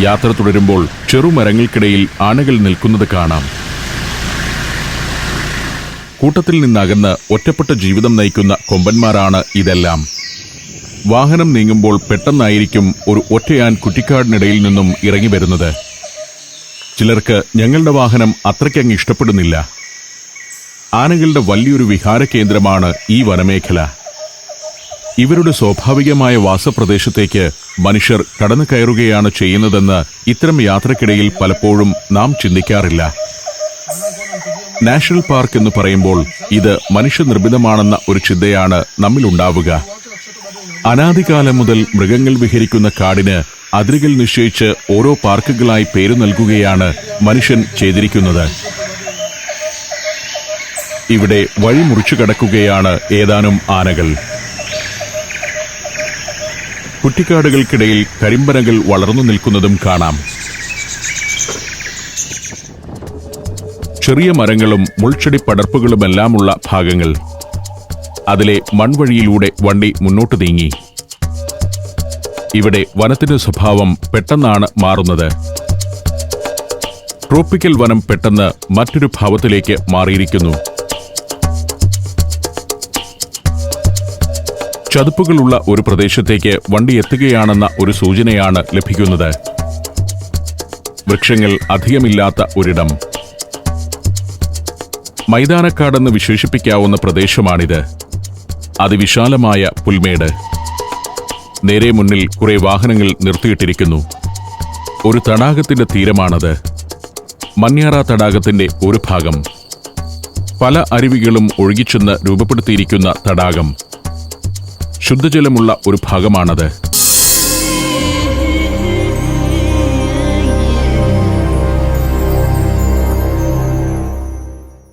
യാത്ര തുടരുമ്പോൾ ചെറുമരങ്ങൾക്കിടയിൽ ആനകൾ നിൽക്കുന്നത് കാണാം. കൂട്ടത്തിൽ നിന്നകന്ന് ഒറ്റപ്പെട്ട ജീവിതം നയിക്കുന്ന കൊമ്പന്മാരാണ് ഇതെല്ലാം. വാഹനം നീങ്ങുമ്പോൾ പെട്ടെന്നായിരിക്കും ഒരു ഒറ്റയാൻ കുറ്റിക്കാടിനിടയിൽ നിന്നും ഇറങ്ങി വരുന്നത്. ചിലർക്ക് ഞങ്ങളുടെ വാഹനം അത്രയ്ക്കങ്ങ് ഇഷ്ടപ്പെടുന്നില്ല. ആനകളുടെ വലിയൊരു വിഹാര കേന്ദ്രമാണ് ഈ വനമേഖല. ഇവരുടെ സ്വാഭാവികമായ വാസപ്രദേശത്തേക്ക് മനുഷ്യർ കടന്നു കയറുകയാണ് ചെയ്യുന്നതെന്ന് ഇത്തരം യാത്രക്കിടയിൽ പലപ്പോഴും നാം ചിന്തിക്കാറില്ല. നാഷണൽ പാർക്ക് എന്ന് പറയുമ്പോൾ ഇത് മനുഷ്യനിർമ്മിതമാണെന്ന ഒരു ചിന്തയാണ് നമ്മിലുണ്ടാവുക. അനാദികാലം മുതൽ മൃഗങ്ങൾ വിഹരിക്കുന്ന കാടിന് അതിരുകൾ നിശ്ചയിച്ച് ഓരോ പാർക്കുകളായി പേര് നൽകുകയാണ് മനുഷ്യൻ ചെയ്തിരിക്കുന്നത്. ഇവിടെ വഴി മുറിച്ചു കടക്കുകയാണ് ഏതാനും ആനകൾ. കുറ്റിക്കാടുകൾക്കിടയിൽ കരിമ്പനകൾ വളർന്നു നിൽക്കുന്നതും കാണാം. ചെറിയ മരങ്ങളും മുൾച്ചെടി പടർപ്പുകളുമെല്ലാമുള്ള ഭാഗങ്ങൾ. അതിലെ മൺവഴിയിലൂടെ വണ്ടി മുന്നോട്ട് നീങ്ങി. ഇവിടെ വനത്തിന്റെ സ്വഭാവം പെട്ടെന്നാണ് മാറുന്നത്. ട്രോപ്പിക്കൽ വനം പെട്ടെന്ന് മറ്റൊരു ഭാവത്തിലേക്ക് മാറിയിരിക്കുന്നു. ചതുപ്പുകളുള്ള ഒരു പ്രദേശത്തേക്ക് വണ്ടി എത്തുകയാണെന്ന ഒരു സൂചനയാണ് ലഭിക്കുന്നത്. വൃക്ഷങ്ങൾ അധികമില്ലാത്ത ഒരിടം. മൈതാനക്കാടെന്ന് വിശേഷിപ്പിക്കാവുന്ന പ്രദേശമാണിത്. അതിവിശാലമായ പുൽമേട്. നേരെ മുന്നിൽ കുറെ വാഹനങ്ങൾ നിർത്തിയിട്ടിരിക്കുന്നു. ഒരു തടാകത്തിന്റെ തീരമാണത്. മന്യാറ തടാകത്തിന്റെ ഒരു ഭാഗം. പല അരുവികളും ഒഴുകിച്ചെന്ന് രൂപപ്പെടുത്തിയിരിക്കുന്ന തടാകം. ശുദ്ധജലമുള്ള ഒരു ഭാഗമാണത്.